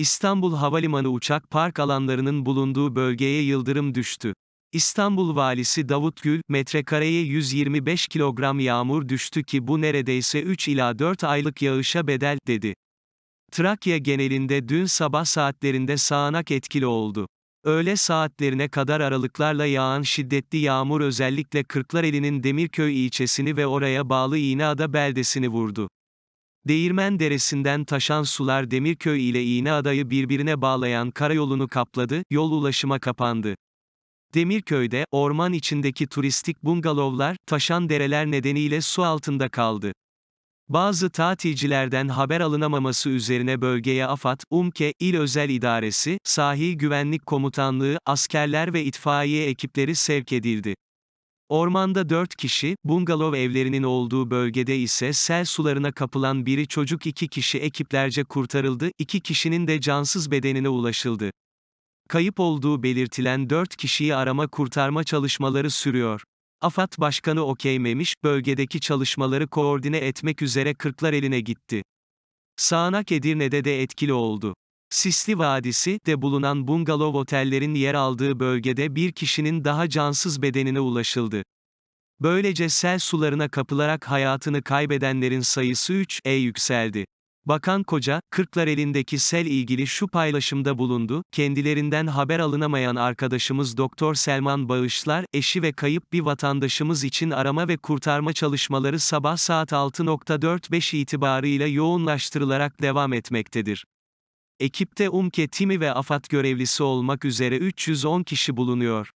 İstanbul Havalimanı uçak park alanlarının bulunduğu bölgeye yıldırım düştü. İstanbul Valisi Davut Gül, metrekareye 125 kilogram yağmur düştü ki bu neredeyse 3 ila 4 aylık yağışa bedel, dedi. Trakya genelinde dün sabah saatlerinde sağanak etkili oldu. Öğle saatlerine kadar aralıklarla yağan şiddetli yağmur özellikle Kırklareli'nin Demirköy ilçesini ve oraya bağlı İğneada beldesini vurdu. Değirmen Deresi'nden taşan sular Demirköy ile İğneada'yı birbirine bağlayan karayolunu kapladı, yol ulaşıma kapandı. Demirköy'de, orman içindeki turistik bungalovlar, taşan dereler nedeniyle su altında kaldı. Bazı tatilcilerden haber alınamaması üzerine bölgeye AFAD, UMKE, İl Özel İdaresi, Sahil Güvenlik Komutanlığı, askerler ve itfaiye ekipleri sevk edildi. Ormanda 4 kişi, bungalov evlerinin olduğu bölgede ise sel sularına kapılan biri çocuk 2 kişi ekiplerce kurtarıldı, 2 kişinin de cansız bedenine ulaşıldı. Kayıp olduğu belirtilen 4 kişiyi arama kurtarma çalışmaları sürüyor. AFAD Başkanı Okey Memiş, bölgedeki çalışmaları koordine etmek üzere Kırklareli'ne gitti. Sağanak Edirne'de de etkili oldu. Sisli Vadisi de bulunan bungalov otellerin yer aldığı bölgede bir kişinin daha cansız bedenine ulaşıldı. Böylece sel sularına kapılarak hayatını kaybedenlerin sayısı 3'e yükseldi. Bakan Koca, Kırklareli'ndeki sel ilgili şu paylaşımda bulundu, kendilerinden haber alınamayan arkadaşımız Doktor Selman Bağışlar, eşi ve kayıp bir vatandaşımız için arama ve kurtarma çalışmaları sabah saat 6.45 itibarıyla yoğunlaştırılarak devam etmektedir. Ekipte UMKE timi ve AFAD görevlisi olmak üzere 310 kişi bulunuyor.